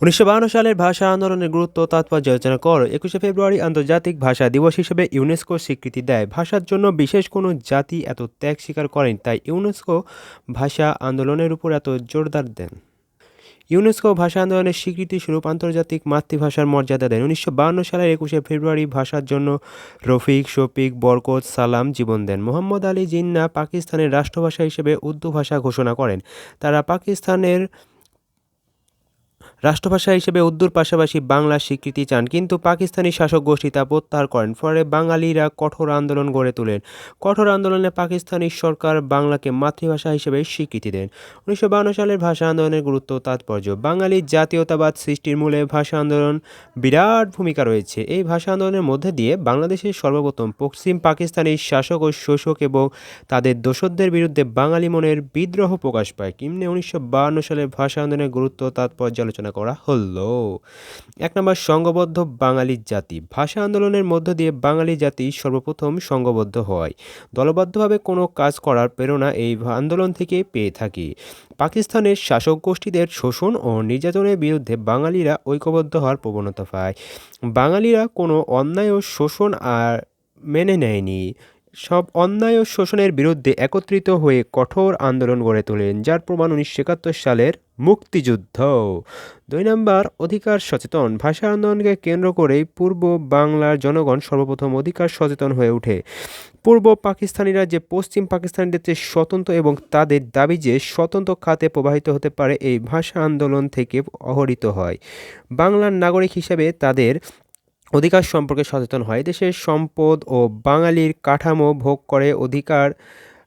উনিশশো সালের ভাষা আন্দোলনের গুরুত্ব তাৎপর্য আলোচনা কর, একুশে ফেব্রুয়ারি আন্তর্জাতিক ভাষা দিবস হিসেবে ইউনেস্কো স্বীকৃতি দেয়। ভাষার জন্য বিশেষ কোনো জাতি এত ত্যাগ স্বীকার করেন, তাই ইউনেস্কো ভাষা আন্দোলনের উপর এত জোরদার দেন। ইউনেস্কো ভাষা আন্দোলনের স্বীকৃতি স্বরূপ আন্তর্জাতিক মাতৃভাষার মর্যাদা দেন। উনিশশো সালের একুশে ফেব্রুয়ারি ভাষার জন্য রফিক, শফিক, বরকত, সালাম জীবন দেন। মোহাম্মদ আলী জিন্না পাকিস্তানের রাষ্ট্রভাষা হিসেবে উর্দু ভাষা ঘোষণা করেন। তারা পাকিস্তানের রাষ্ট্রভাষা হিসেবে উর্দুর পাশাপাশি বাংলা স্বীকৃতি চান, কিন্তু পাকিস্তানি শাসক গোষ্ঠী তা প্রত্যাহার করেন। ফলে বাঙালিরা কঠোর আন্দোলন গড়ে তোলেন। কঠোর আন্দোলনে পাকিস্তানি সরকার বাংলাকে মাতৃভাষা হিসেবে স্বীকৃতি দেন। উনিশশো সালের ভাষা আন্দোলনের গুরুত্ব তাৎপর্য। বাঙালির জাতীয়তাবাদ সৃষ্টির মূলে ভাষা আন্দোলন বিরাট ভূমিকা রয়েছে। এই ভাষা আন্দোলনের মধ্যে দিয়ে বাংলাদেশের সর্বপ্রথম পশ্চিম পাকিস্তানি শাসক ও শোষক এবং তাদের দোসরদের বিরুদ্ধে বাঙালি মনের বিদ্রোহ প্রকাশ পায়। কিমনে উনিশশো সালের ভাষা আন্দোলনের গুরুত্ব তাৎপর্য আলোচনা করা হলো। এক নম্বর, সংঘবদ্ধ বাঙালি জাতি। ভাষা আন্দোলনের মধ্য দিয়ে বাঙালি জাতি সর্বপ্রথম সংঘবদ্ধ হয়। দলবদ্ধভাবে কোনো কাজ করার প্রেরণা এই আন্দোলন থেকে পেয়ে থাকি। পাকিস্তানের শাসক গোষ্ঠীদের শোষণ ও নির্যাতনের বিরুদ্ধে বাঙালিরা ঐক্যবদ্ধ হওয়ার প্রবণতা পায়। বাঙালিরা কোনো অন্যায় ও শোষণ আর মেনে নেয়নি। সব অন্যায় ও শোষণের বিরুদ্ধে একত্রিত হয়ে কঠোর আন্দোলন গড়ে তোলেন, যার প্রমাণ উনিশশো একাত্তর সালের মুক্তিযুদ্ধ। দুই নম্বর, অধিকার সচেতন। ভাষা আন্দোলনকে কেন্দ্র করেই পূর্ব বাংলার জনগণ সর্বপ্রথম অধিকার সচেতন হয়ে ওঠে। পূর্ব পাকিস্তানিরা যে পশ্চিম পাকিস্তানিদের চেয়ে স্বতন্ত্র এবং তাদের দাবি যে স্বতন্ত্র খাতে প্রবাহিত হতে পারে এই ভাষা আন্দোলন থেকে অহরিত হয়। বাংলার নাগরিক হিসেবে তাদের অধিকার সম্পর্কে সচেতন হয়। দেশের সম্পদ ও বাঙালির কাঠামো ভোগ করে অধিকার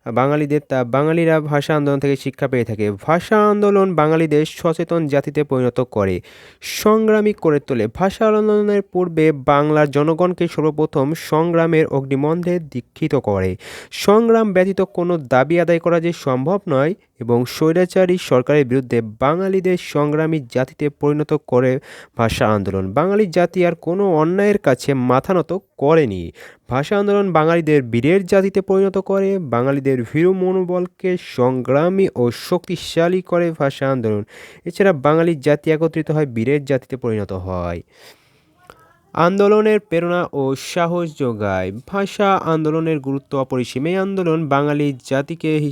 বাঙালিদের তা, বাঙালিরা ভাষা আন্দোলন থেকে শিক্ষা পেয়ে থাকে। ভাষা আন্দোলন বাঙালিদের সচেতন জাতিতে পরিণত করে। সংগ্রামী করে তোলে। ভাষা আন্দোলনের পূর্বে বাংলার জনগণকে সর্বপ্রথম সংগ্রামের অগ্নিমন্ধে দীক্ষিত করে। সংগ্রাম ব্যতীত কোনো দাবি আদায় করা যে সম্ভব নয় এবং স্বৈরাচারী সরকারের বিরুদ্ধে বাঙালিদের সংগ্রামী জাতিতে পরিণত করে ভাষা আন্দোলন। বাঙালি জাতি আর কোনো অন্যায়ের কাছে মাথা নত করেনি। ভাষা আন্দোলন বাঙালিদের বীরের জাতিতে পরিণত করে। বাঙালিদের ভীরু মনোবলকে সংগ্রামী ও শক্তিশালী করে ভাষা আন্দোলন। এছাড়া বাঙালি জাতি একত্রিত হয় বীরের জাতিতে পরিণত হয়। আন্দোলনের প্রেরণা ও সাহস যোগায়। ভাষা আন্দোলনের গুরুত্ব অপরিসীম। এই আন্দোলন বাঙালি জাতিকে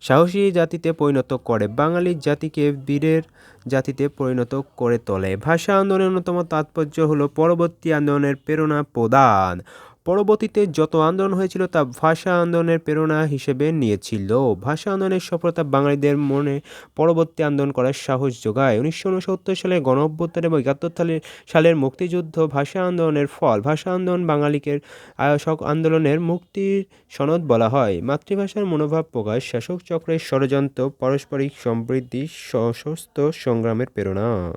সাহসী জাতিতে পরিণত করে। বাঙালি জাতিকে বীরের জাতিতে পরিণত করে তোলে। ভাষা আন্দোলনের অন্যতম তাৎপর্য হলো পরবর্তী আন্দোলনের প্রেরণা প্রদান। পরবর্তীতে যত আন্দোলন হয়েছিল তা ভাষা আন্দোলনের প্রেরণা হিসেবে নিয়েছিল। ভাষা আন্দোলনের সফলতা বাঙালিদের মনে পরবর্তী আন্দোলন করার সাহস যোগায়। উনিশশো উনসত্তর সালে গণ এবং একাত্তর সালের সালের মুক্তিযুদ্ধ ভাষা আন্দোলনের ফল। ভাষা আন্দোলন বাঙালিকে আয়োসক আন্দোলনের মুক্তির সনদ বলা হয়। মাতৃভাষার মনোভাব প্রকাশ, শাসক চক্রের ষড়যন্ত্র, পারস্পরিক সমৃদ্ধি, সশস্ত্র সংগ্রামের প্রেরণা।